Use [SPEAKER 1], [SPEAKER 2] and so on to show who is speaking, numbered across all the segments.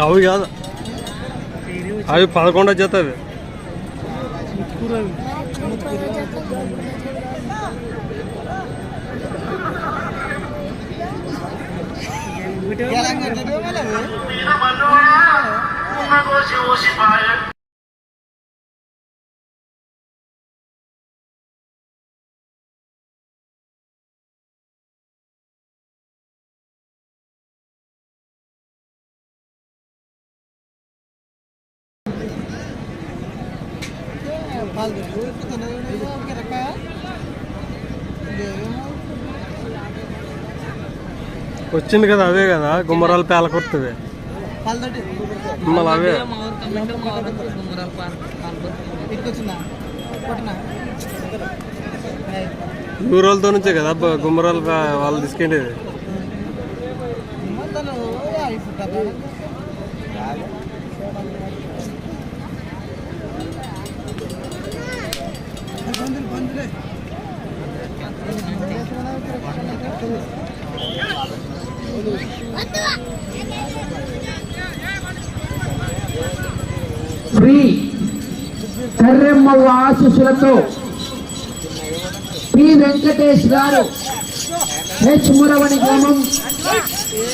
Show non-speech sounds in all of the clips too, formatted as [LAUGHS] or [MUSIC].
[SPEAKER 1] అవి కాదు అవి పదకొండు జత అవి వచ్చింది కదా అవే కదా గుమ్మరాలు పేలకొత్తవి మళ్ళీ అవే. ఊరోళ్ళతో నుంచే కదా గుమ్మరాలు వాళ్ళు తీసుకెళ్ళేది.
[SPEAKER 2] శ్రీ కర్రెమ్మవ్వ ఆశీస్సులతో పి వెంకటేష్ గారు హెచ్ మురవణి గ్రామం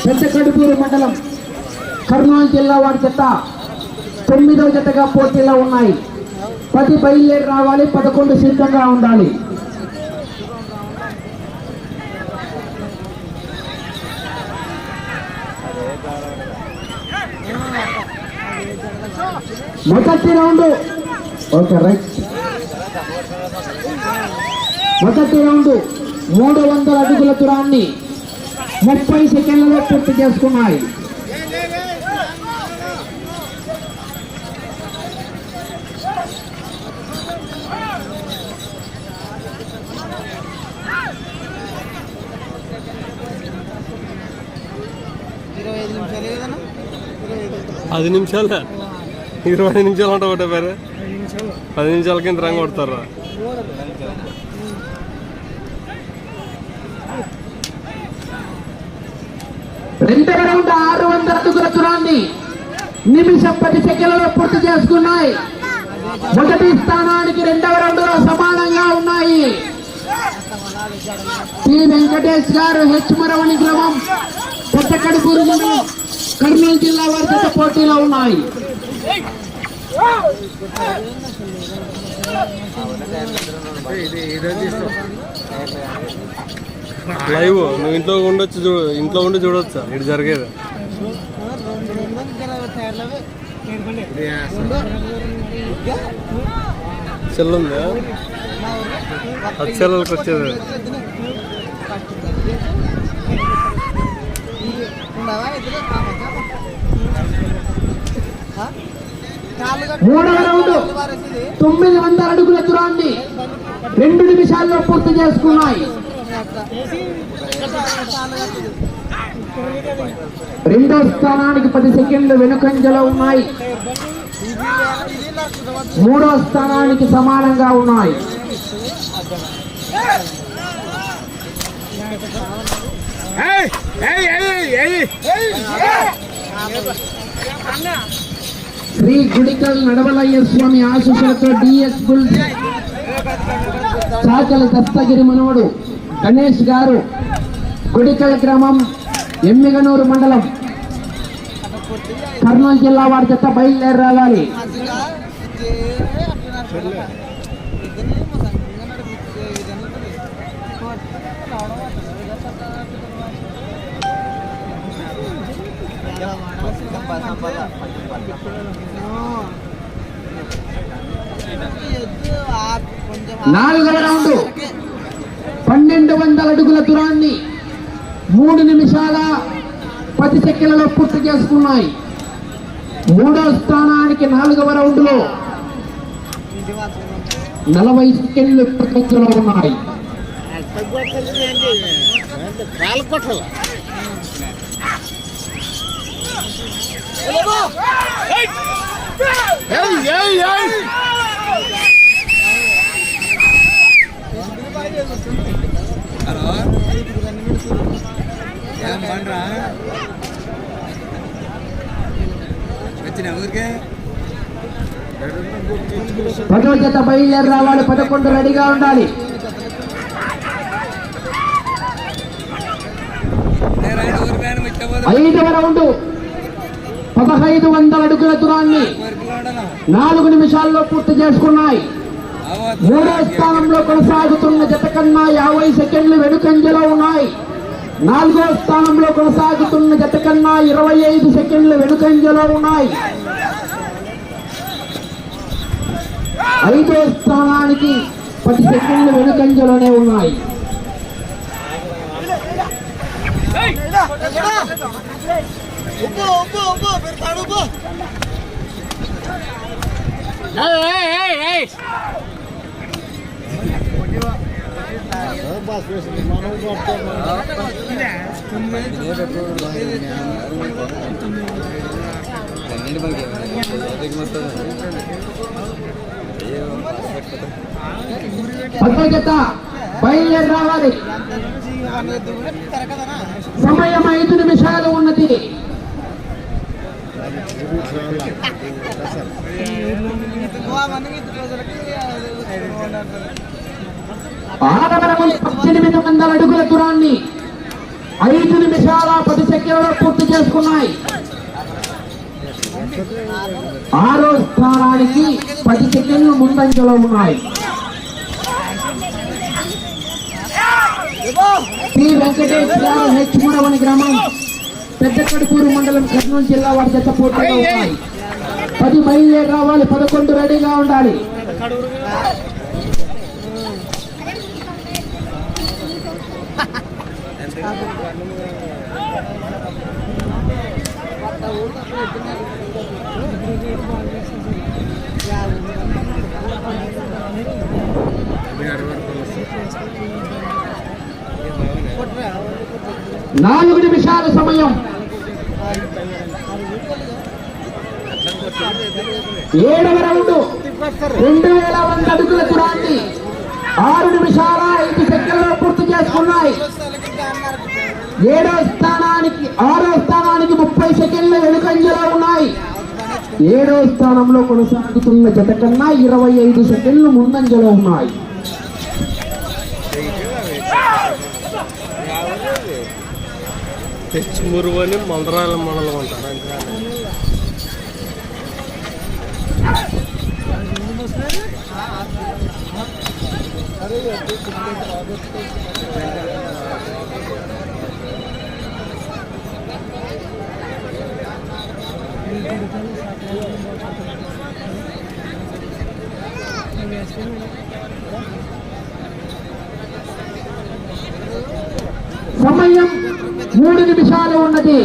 [SPEAKER 2] పెద్ద కడుపూరు మండలం కర్నూలు జిల్లా వారి జత తొమ్మిదవ జతగా పోటీలో ఉన్నాయి. పది బయలుదేరి రావాలి పదకొండు సిద్ధంగా ఉండాలి. మొదటి రౌండ్. Okay right. మొదటి రౌండ్ మూడు వందల అడుగుల దూరాన్ని ముప్పై సెకండ్లలో పూర్తి చేసుకున్నాయి
[SPEAKER 3] ఇరవై ఐదు నిమిషాలే కదన్నా ఇరవై ఐదు
[SPEAKER 1] పది నిమిషాలే. ఇరవై నిమిషాలు ఉంటా ఒకటే పేరు. పది నిమిషాల కింద రంగు కొడతారా?
[SPEAKER 2] రెండవ రౌండ్ ఆరు వందల అడుగుల దూరాన్ని నిమిషం పది సెకండ్లలో పూర్తి చేసుకున్నాయి. మొదటి స్థానానికి రెండవ రౌండ్లో సమానంగా ఉన్నాయి. శ్రీ వెంకటేష్ గారు హెచ్ మరవని గ్రామం పెద్ద కడుపూరు కర్నూలు జిల్లా వారి జత పోటీలో ఉన్నాయి.
[SPEAKER 1] లైవ్ నువ్వు ఇంట్లో ఉండొచ్చు చూ ఇంట్లో ఉండి చూడొచ్చా? ఇటు జరిగేది.
[SPEAKER 3] రెండు వందల ఇరవై తయారులవే
[SPEAKER 1] చెల్లు ఉందా? అది చెల్లెలకు వచ్చేది.
[SPEAKER 3] ఉండవా? ఇద్దరు
[SPEAKER 2] మూడవ రౌండ్. తొమ్మిది వందల అడుగుల దూరాన్ని రెండు నిమిషాల్లో పూర్తి చేసుకున్నాయి. రెండో స్థానానికి పది సెకండ్లు వెనుకంజలో ఉన్నాయి. మూడో స్థానానికి సమానంగా ఉన్నాయి. శ్రీ గుడికల్ నడవలయ్య స్వామి ఆశీస్సులతో డిఎస్ బుల్ చాకలి దత్తగిరి మనవడు గణేష్ గారు గుడికల్ గ్రామం ఎమ్మిగనూరు మండలం కర్నూలు జిల్లా వారి చెత్త బయలుదేరి రావాలి నాలుగవ రౌండ్. పన్నెండు వందల అడుగుల దూరాన్ని మూడు నిమిషాల పది సెకండ్లలో పూర్తి చేసుకున్నాయి. మూడో స్థానానికి నాలుగవ రౌండ్లో నలభై సెకండ్లు ప్రపంచంలో ఉన్నాయి పదో జత బయలుదేరి రావాలి పదకొండు రెడీగా ఉండాలి. ఐదవ రౌండ్ పదహైదు వందల అడుగుల దూరాన్ని నాలుగు నిమిషాల్లో పూర్తి చేసుకున్నాయి. మూడో స్థానంలో కొనసాగుతున్న జత కన్నా యాభై సెకండ్లు వెనుకంజలో ఉన్నాయి. నాలుగో స్థానంలో కొనసాగుతున్న జత కన్నా ఇరవై ఐదు సెకండ్లు వెనుకంజలో ఉన్నాయి. ఐదో స్థానానికి పది సెకండ్లు వెనుకంజలోనే ఉన్నాయి.
[SPEAKER 3] పెడతాడు
[SPEAKER 2] బయలుదేరి రావాలి. సమయం ఐదు నిమిషాలు ఉన్నది. ఆడవరం పద్దెనిమిది వందల అడుగుల దూరాన్ని ఐదు నిమిషాల పది సెకండ్లలో పూర్తి చేసుకున్నాయి. ఆరో స్థానానికి పది సెకండ్లు ముందంజలో ఉన్నాయి. శ్రీ వెంకటేశ్వర హెచ్ మూడవని గ్రామం పెద్ద కడుపూరు మండలం కర్నూలు జిల్లా వారి జత పోటీలో ఉన్నాయి. పది బయలుదేరి రావాలి పదకొండు రెడీగా ఉండాలి. [LAUGHS] నాలుగు నిమిషాల సమయం. ఏడవ రౌండ్. రెండు వేల వంద అడుగుల దూరాన్ని ఆరు నిమిషాల ఐదు సెకండ్లు పూర్తి చేసుకున్నాయి. ఏడో స్థానానికి ఆరో స్థానానికి ముప్పై సెకండ్లు వెనుకంజలో ఉన్నాయి. ఏడో స్థానంలో కొనసాగుతున్న జత కన్నా ఇరవై ఐదు సెకండ్లు ముందంజలో ఉన్నాయి.
[SPEAKER 1] తెచ్చుమురు అని మందరాల మండలం అంటారు ఇంకా
[SPEAKER 2] సమయం మూడు నిమిషాలు ఉన్నది.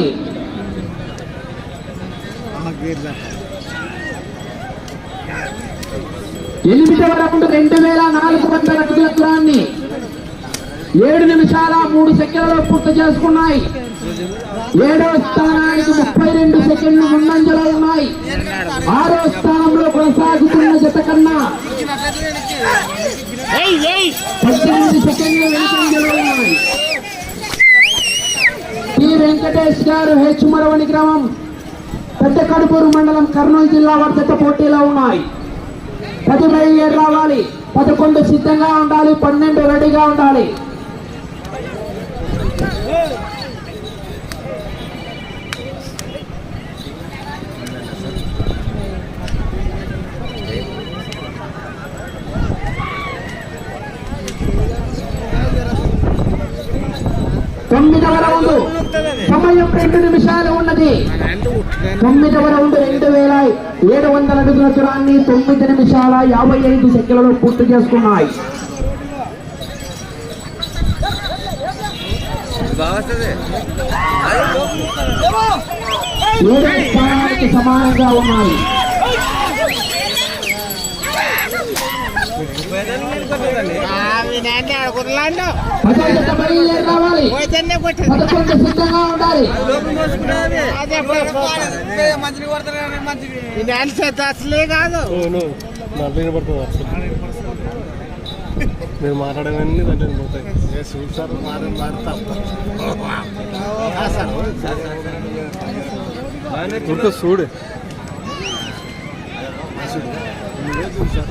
[SPEAKER 2] ఎనిమిదవ రౌండ్ రెండు వేల నాలుగు వందల అడుగుల దూరాన్ని ఏడు నిమిషాల మూడు సెకండ్లలో పూర్తి చేసుకున్నాయి. ఏడవ స్థానానికి ముప్పై రెండు సెకండ్లు ముందంజలో ఉన్నాయి. ఆరో స్థానంలో కొనసాగుతున్న జత కన్నా పద్దెనిమిది సెకండ్లు వెనుకంజలో ఉన్నాయి. టి వెంకటేష్ గారు హెచ్ మరవని గ్రామం పెద్ద కడుపూరు మండలం కర్నూలు జిల్లా వర్ధత పోటీలో ఉన్నాయి. పది బయలుదేరి రావాలి. పదకొండు సిద్ధంగా ఉండాలి. పన్నెండు రెడీగా ఉండాలి. తొమ్మిదవ రౌండ్. సమయం రెండు నిమిషాలు ఉన్నది. తొమ్మిదవ రౌండ్ రెండు వేల ఏడు వందల అడుగుల దూరాన్ని తొమ్మిది నిమిషాల యాభై ఐదు సెకండ్లలో పూర్తి చేసుకున్నాయి. స్థానానికి సమానంగా ఉన్నాయి పదో జత బయలుదేరి రావాలి పదకొండు సిద్ధంగా ఉండాలి
[SPEAKER 3] మంచిని కొడతారు మంచిని
[SPEAKER 1] అవును దాంట్లో వినపడుతుంది అసలు మీరు మాట్లాడేవన్నీ దాంట్లో పోతాయి
[SPEAKER 3] చూసారు మారి
[SPEAKER 1] చూడు చూడు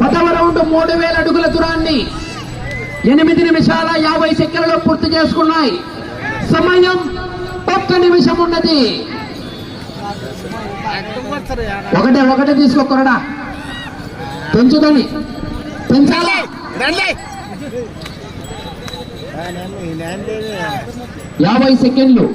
[SPEAKER 2] పదవ రౌండ్ మూడు వేల అడుగుల దూరాన్ని ఎనిమిది నిమిషాల యాభై సెకండ్లలో పూర్తి చేసుకున్నాయి. సమయం ఒక్క నిమిషం ఉన్నది. ఒకటే ఒకటే తీసుకో కొరడా పెంచుదని పెంచాలా యాభై సెకండ్లు.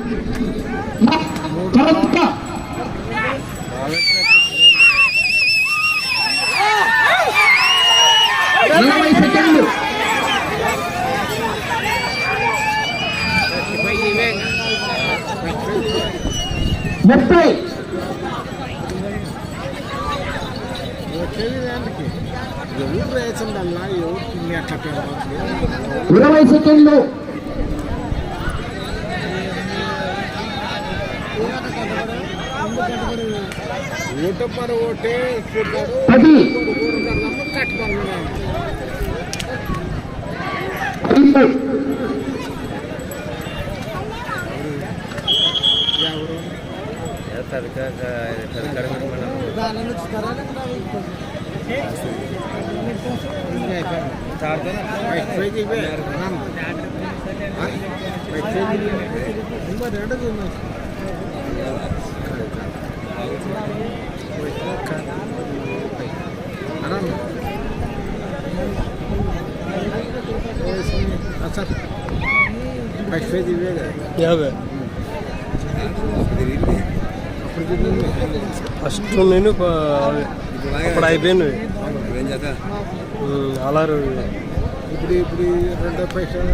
[SPEAKER 2] ముప్పై. ఇరవై సెకండ్లు. పది. ఐదు.
[SPEAKER 3] ఎవరు దాని నుంచి సార్ ఫస్ట్ పేజ్ ఇవే కదా
[SPEAKER 1] యాభై ఫస్ట్ నేను. ఇప్పుడు అయిపోయింది. అలారు.
[SPEAKER 3] ఇప్పుడు ఇప్పుడు రెండో పైసలు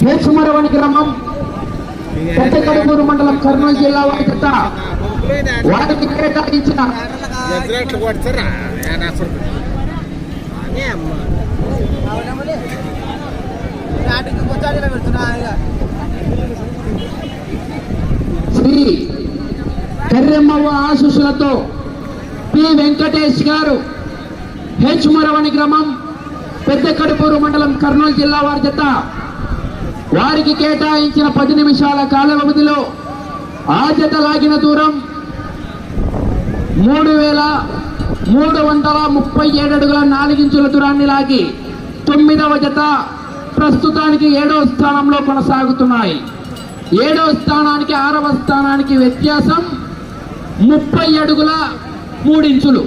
[SPEAKER 2] కేసుమరవని గ్రామం. పెద్ద కడుపూరు మండలం కర్నూలు జిల్లా వారి చేత వారికి కేటాయించిన శ్రీ కర్రెమ్మవ్వ ఆశీస్సులతో పి. వెంకటేష్ గారు హెచ్ మరవణి గ్రామం పెద్ద కడుపూరు మండలం కర్నూలు జిల్లా వారి జత వారికి కేటాయించిన పది నిమిషాల కాల వ్యవధిలో ఆద్యత లాగిన దూరం మూడు వేల మూడు వందల ముప్పై ఏడు అడుగుల నాలుగించుల దూరాన్ని లాగి తొమ్మిదవ జత ప్రస్తుతానికి ఏడవ స్థానంలో కొనసాగుతున్నాయి. ఏడవ స్థానానికి ఆరవ స్థానానికి వ్యత్యాసం ముప్పై అడుగుల మూడించులు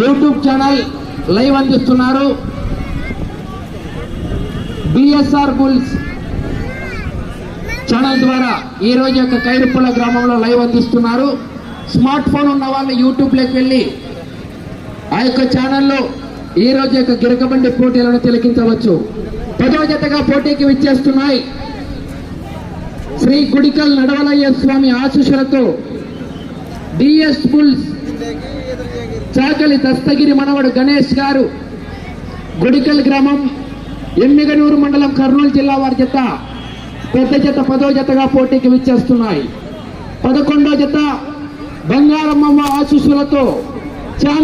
[SPEAKER 2] యూట్యూబ్ ఛానల్ లైవ్ అందిస్తున్నారు. బిఎస్ఆర్ బుల్స్ ఛానల్ ద్వారా ఈ రోజు యొక్క కైరుపుల గ్రామంలో లైవ్ అందిస్తున్నారు. స్మార్ట్ ఫోన్ ఉన్న వాళ్ళు యూట్యూబ్లోకి వెళ్ళి ఆ యొక్క ఛానల్లో ఈ రోజు యొక్క గిరకబండి పోటీలను తిలకించవచ్చు. పదవ జతగా పోటీకి విచ్చేస్తున్నాయి. శ్రీ గుడికల్ నడవలయ్య స్వామి ఆశీస్సులతో డిఎస్ బుల్స్ చాకలి దస్తగిరి మనవడు గణేష్ గారు. గుడికల్ గ్రామం ఎమ్మిగనూరు మండలం కర్నూలు జిల్లా వారి జత పెద్ద జత పదో జతగా పోటీకి విచ్చేస్తున్నాయి. పదకొండో జత బంగారమ్మ ఆశీస్సులతో చాంద్